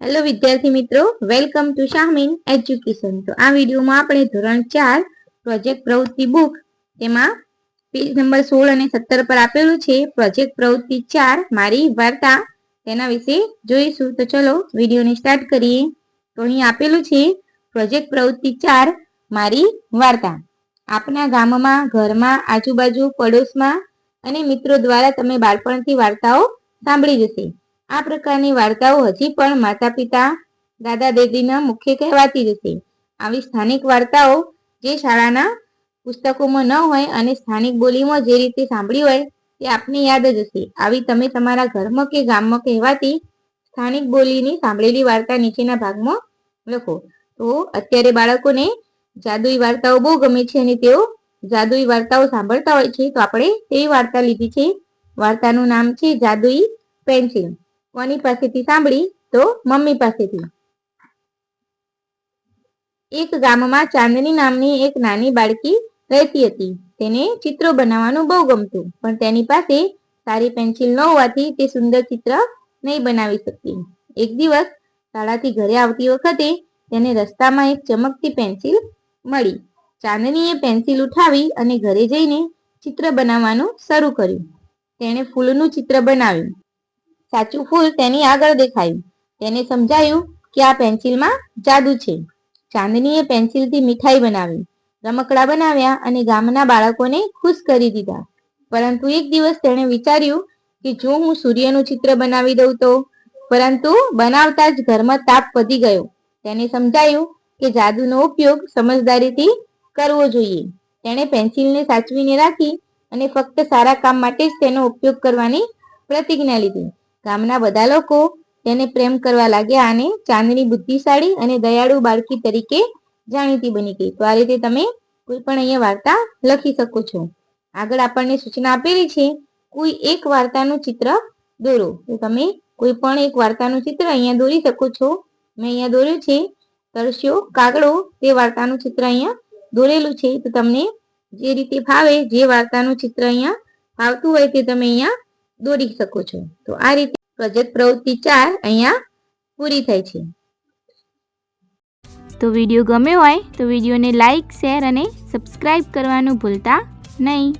Hello વિદ્યાર્થી મિત્રો. Welcome to Shahmeen education તો આ વિડીયોમાં આપણે ધોરણ ચાર પ્રોજેક્ટ પ્રવૃત્તિ બુક તેમાં પેજ નંબર સોળ અને સત્તર પર આપેલું છે. પ્રોજેક્ટ પ્રવૃત્તિ ચાર, મારી વાર્તા, તેના વિશે જોઈશું. તો ચલો, વિડીયોને સ્ટાર્ટ કરીએ. તો અહીં આપેલું છે પ્રોજેક્ટ પ્રવૃત્તિ ચાર, મારી વાર્તા. આપના ગામમાં, ઘરમાં, આજુબાજુ, પડોશમાં અને મિત્રો દ્વારા તમે બાળપણથી વાર્તાઓ સાંભળી જશે. આ પ્રકારની વાર્તાઓ હજી પણ માતા પિતા દાદા દાદીના મુખ્ય કહેવાતી જશે આવી સ્થાનિક વાર્તાઓ જે શાળાના પુસ્તકોમાં ન હોય અને સ્થાનિક બોલીમાં જે રીતે સાંભળી હોય તે આપને યાદ જ હશે. આવી તમે તમારા ઘરમાં કે ગામમાં કહેવાતી સ્થાનિક બોલીની સાંભળેલી વાર્તા નીચેના ભાગમાં લખો. તો અત્યારે બાળકોને જાદુઈ વાર્તાઓ બહુ ગમે છે અને તેઓ જાદુઈ વાર્તાઓ સાંભળતા હોય છે, તો આપણે તેવી વાર્તા લીધી છે. વાર્તાનું નામ છે જાદુઈ પેન્સિલ. કોની પાસેથી સાંભળી? તો મમ્મી પાસેથી. એક ગામમાં ચાંદની નામની એક નાની બાળકી રહેતી હતી. તેને ચિત્રો બનાવવાનું બહુ ગમતું, પણ તેની પાસે સારી પેન્સિલ ન હોવાથી તે સુંદર ચિત્ર નહીં બનાવી શકતી. એક દિવસ શાળાથી ઘરે આવતી વખતે તેને રસ્તામાં એક ચમકતી પેન્સિલ મળી. ચાંદનીએ પેન્સિલ ઉઠાવી અને ઘરે જઈને ચિત્ર બનાવવાનું શરૂ કર્યું. તેણે ફૂલનું ચિત્ર બનાવ્યું. સાચું ફૂલ તેની આગળ દેખાયું. તેને સમજાયું કે આ પેન્સિલમાં જાદુ છે. ચાંદનીએ પેન્સિલથી મીઠાઈ બનાવી, રમકડા બનાવ્યા અને ગામના બાળકોને ખુશ કરી દીધા. પરંતુ એક દિવસ તેણે વિચાર્યું કે જો હું સૂર્યનું ચિત્ર બનાવી દઉં તો? પરંતુ બનાવતા જ ઘરમાં તાપ વધી ગયો. તેને સમજાયું કે જાદુનો ઉપયોગ સમજદારીથી કરવો જોઈએ. તેણે પેન્સિલને સાચવીને રાખી અને ફક્ત સારા કામ માટે જ તેનો ઉપયોગ કરવાની પ્રતિજ્ઞા લીધી. ગામના બધા લોકો તેને પ્રેમ કરવા લાગ્યા અને ચાંદની બુદ્ધિશાળી અને દયાળુ બાળકી તરીકે જાણીતી બની ગઈ. તો આ રીતે તમે કોઈ પણ અહીંયા વાર્તા લખી શકો છો. આગળ આપણને સૂચના આપેલી છે, કોઈ એક વાર્તાનું ચિત્ર દોરો. તો તમે કોઈ પણ એક વાર્તાનું ચિત્ર અહીંયા દોરી શકો છો. મેં અહીંયા દોર્યું છે, તરસ્યો કાગડો તે વાર્તાનું ચિત્ર અહીંયા દોરેલું છે. તો તમને જે રીતે ફાવે, જે વાર્તાનું ચિત્ર અહીંયા ફાવતું હોય તે તમે અહીંયા દોરી શકો છો. તો આ રીતે પ્રોજેક્ટ પ્રવૃત્તિ ચાર અહીંયા પૂરી થાય છે. તો વીડિયો ગમ્યો હોય તો વિડીયોને લાઇક શેર અને સબસ્ક્રાઈબ કરવાનું ભૂલતા નહીં.